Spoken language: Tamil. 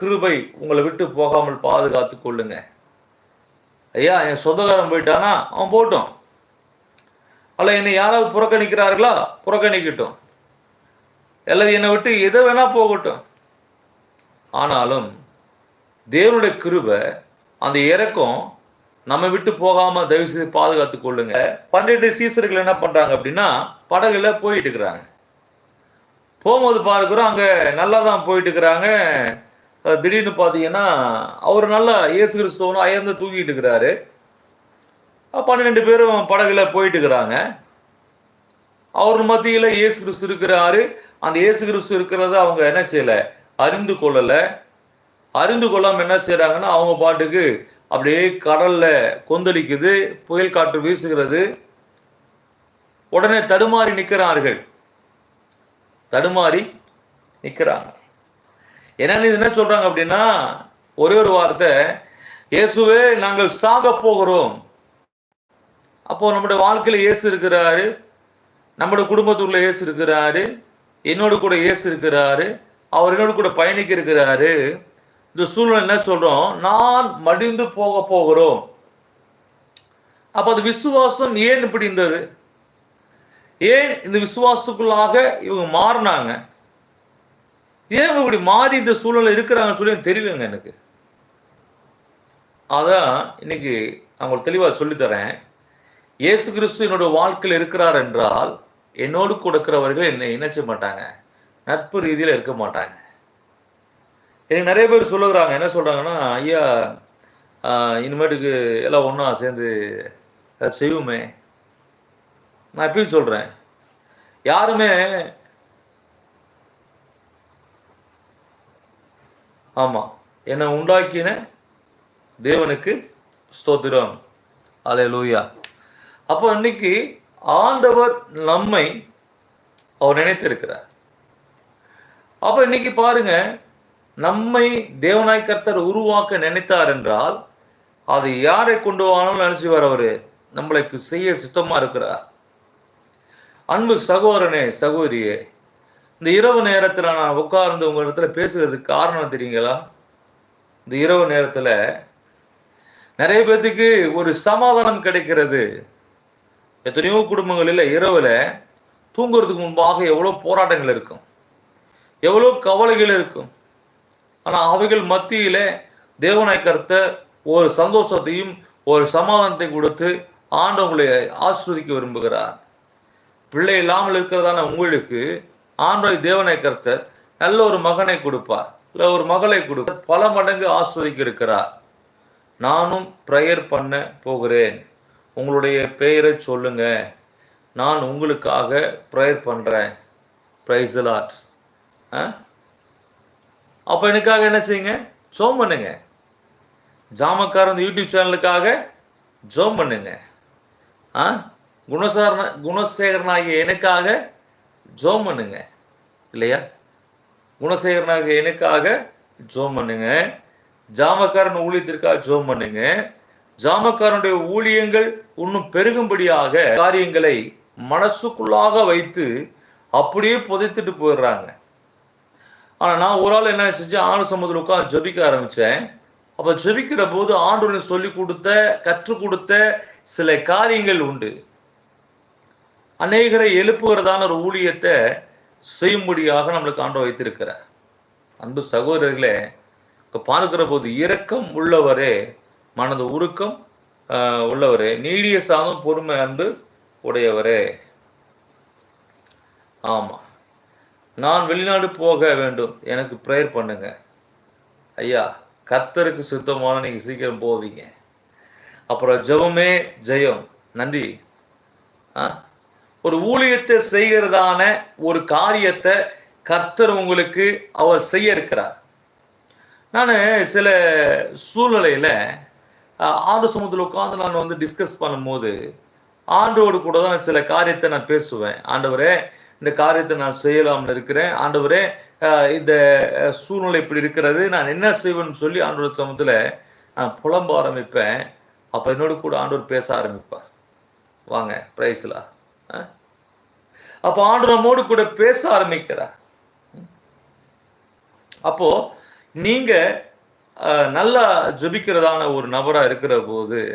கிருபை உங்களை விட்டு போகாமல் பாதுகாத்து கொள்ளுங்க. ஐயா என் சொந்தக்காரன் போயிட்டானா? அவன் போட்டோம். அல்ல என்னை யாராவது புறக்கணிக்கிறார்களா? புறக்கணிக்கட்டும். அல்லது என்னை விட்டு எதை வேணா போகட்டும். ஆனாலும் தேவனுடைய கிருபை அந்த இறக்கம் நம்ம விட்டு போகாம தயவு செய்து பாதுகாத்து கொள்ளுங்க. பன்னெண்டு சீசர்கள் என்ன பண்றாங்க அப்படின்னா படகுல போயிட்டு இருக்கிறாங்க. போகும்போது பார்க்குறோம் அங்கே நல்லா தான் போயிட்டு இருக்கிறாங்க. திடீர்னு பார்த்தீங்கன்னா அவர் நல்லா இயேசு கிறிஸ்துவனும் அயர்ந்து தூங்கிட்டு இருக்கிறாரு. பன்னிரெண்டு பேரும் படகுல போயிட்டு இருக்கிறாங்க. அவர் மத்தியில் இயேசு கிறிஸ்து இருக்கிறாரு. அந்த இயேசு கிறிஸ்து இருக்கிறத அவங்க என்ன செய்யலை? அறிந்து கொள்ளலை. அறிந்து கொள்ளாமல் என்ன செய்கிறாங்கன்னா அவங்க பாட்டுக்கு அப்படியே கடலில் கொந்தளிக்குது புயல் காற்று வீசுகிறது. உடனே தடுமாறி நிற்கிறார்கள் தடுமாறி நிற்கிறாங்க என்னன்னு இது என்ன சொல்றாங்க அப்படின்னா ஒரே ஒரு வார்த்தை இயேசுவே நாங்கள் சாக போகிறோம். அப்போ நம்முடைய வாழ்க்கையில இயேசு இருக்கிறாரு நம்முடைய குடும்பத்துக்குள்ள இயேசு இருக்கிறாரு என்னோட கூட இயேசு இருக்கிறாரு அவர் என்னோட கூட பயணிக்க இருக்கிறாரு. இந்த சூழ்நிலை என்ன சொல்றோம்? நான் மடிந்து போக போகிறோம். அப்ப அது விசுவாசம் ஏன் இப்படி இருந்தது? ஏன் இந்த விசுவாசத்துக்குள்ளாக இவங்க மாறினாங்க? ஏன் இப்படி மாறி இந்த சூழ்நிலை இருக்கிறாங்கன்னு சொல்லி தெரியலங்க எனக்கு. அதான் இன்னைக்கு நான் உங்களுக்கு தெளிவாக சொல்லித்தரேன். இயேசு கிறிஸ்து என்னோட வாழ்க்கையில் இருக்கிறார் என்றால் என்னோடு கொடுக்கிறவர்கள் என்னை இணைச்ச மாட்டாங்க. நட்பு ரீதியில் இருக்க மாட்டாங்க. எனக்கு நிறைய பேர் சொல்லுகிறாங்க என்ன சொல்கிறாங்கன்னா ஐயா இனிமேட்டுக்கு எல்லாம் ஒன்றா சேர்ந்து செய்வோமே. நான் எப்பயும் சொல்கிறேன் யாருமே ஆமாம் என்னை உண்டாக்கின தேவனுக்கு ஸ்தோத்திரம். அலே லூயா அப்போ இன்னைக்கு ஆண்டவர் நம்மை அவர் நினைத்திருக்கிறார். அப்போ இன்னைக்கு பாருங்க நம்மை தேவனாய் கர்த்தர் உருவாக்க நினைத்தார் என்றால் அது யாரை கொண்டு வானாலும் நினைச்சுவார் அவரு. நம்மளுக்கு செய்ய சுத்தமா இருக்கிறார். அன்பு சகோதரனே சகோதரியே இந்த இரவு நேரத்தில் நான் உட்கார்ந்து உங்கள் இடத்துல பேசுகிறதுக்கு காரணம் தெரியுங்களா? இந்த இரவு நேரத்தில் நிறைய பேர்த்துக்கு ஒரு சமாதானம் கிடைக்கிறது. எத்தனையோ குடும்பங்களில் இரவில் தூங்குறதுக்கு முன்பாக எவ்வளோ போராட்டங்கள் இருக்கும். எவ்வளோ கவலைகள் இருக்கும். ஆனால் அவைகள் மத்தியில் தேவனை கருத்த ஒரு சந்தோஷத்தையும் ஒரு சமாதானத்தை கொடுத்து ஆண்டவங்களை ஆஸ்வதிக்க விரும்புகிறார். பிள்ளை இல்லாமல் இருக்கிறதான உங்களுக்கு ஆண்டோய் தேவனை கர்த்தர் நல்ல ஒரு மகனை கொடுப்பார் இல்லை ஒரு மகளை கொடுப்பார் பல மடங்கு ஆஸ்வதிக்க இருக்கிறார் நானும் ப்ரேயர் பண்ண போகிறேன். உங்களுடைய பெயரை சொல்லுங்க. நான் உங்களுக்காக ப்ரேயர் பண்ணுறேன் ப்ரைஸ் லாட் அப்போ எனக்காக என்ன செய்யுங்க? ஜோம் பண்ணுங்க. ஜாமக்காரன் யூடியூப் சேனலுக்காக ஜோம் பண்ணுங்க. ஆ? குணசாரண குணசேகரனாகிய எனக்காக ஜோம் பண்ணுங்க. இல்லையா? குணசேகரனாக எனக்காக ஜோம் பண்ணுங்க. ஜாமக்காரன் ஊழியத்திற்காக ஜோம் பண்ணுங்க. ஜாமக்காரனுடைய ஊழியங்கள் இன்னும் பெருகும்படியாக காரியங்களை மனசுக்குள்ளாக வைத்து அப்படியே புதைத்துட்டு போயிடுறாங்க. ஆனால் நான் ஒரு ஆள் என்ன செஞ்சேன் ஆண்டு சமூகத்தில் உட்காந்து ஜெபிக்க ஆரம்பித்தேன் அப்போ ஜெபிக்கிற போது ஆண்டு சொல்லி கொடுத்த கற்றுக் கொடுத்த சில காரியங்கள் உண்டு. அநேகரை எழுப்புகிறதான ஒரு ஊழியத்தை செய்யும்படியாக நம்மளுக்கு ஆண்டு வைத்திருக்கிறார். அன்பு சகோதரர்களே இப்போ பார்க்கிற போது இரக்கம் உள்ளவரே மனது உருக்கம் உள்ளவரே நீடிய சாதம் பொறுமை அன்பு உடையவரே. ஆமாம் நான் வெளிநாடு போக வேண்டும். எனக்கு ப்ரேயர் பண்ணுங்க. ஐயா கத்தருக்கு சுத்தமான நீங்கள் சீக்கிரம் போவீங்க. அப்புறம் ஜெபமே ஜெயம். நன்றி. ஆ ஒரு ஊழியத்தை செய்கிறதான ஒரு காரியத்தை கர்த்தர் உங்களுக்கு அவர் செய்ய இருக்கிறார். நான் சில சூழ்நிலையில் ஆண்டு சமூகத்தில் உட்காந்து நான் வந்து டிஸ்கஸ் பண்ணும்போது ஆண்டோடு கூட தான் நான் சில காரியத்தை நான் பேசுவேன். ஆண்டவரே இந்த காரியத்தை நான் செய்யலாம்னு இருக்கிறேன். ஆண்டவரே இந்த சூழ்நிலை இப்படி இருக்கிறது. நான் என்ன செய்வேன்னு சொல்லி ஆண்டோட சமூகத்தில் நான் புலம்ப ஆரம்பிப்பேன். அப்போ என்னோட கூட ஆண்டவர் பேச ஆரம்பிப்பார். வாங்க ப்ரைஸ்லாம் அப்போ ஆண்டு நம்மோடு கூட பேச ஆரம்பிக்கிறார் அப்போ நீங்க நல்லா ஜபிக்கிறதான ஒரு நபரா இருக்கிற போது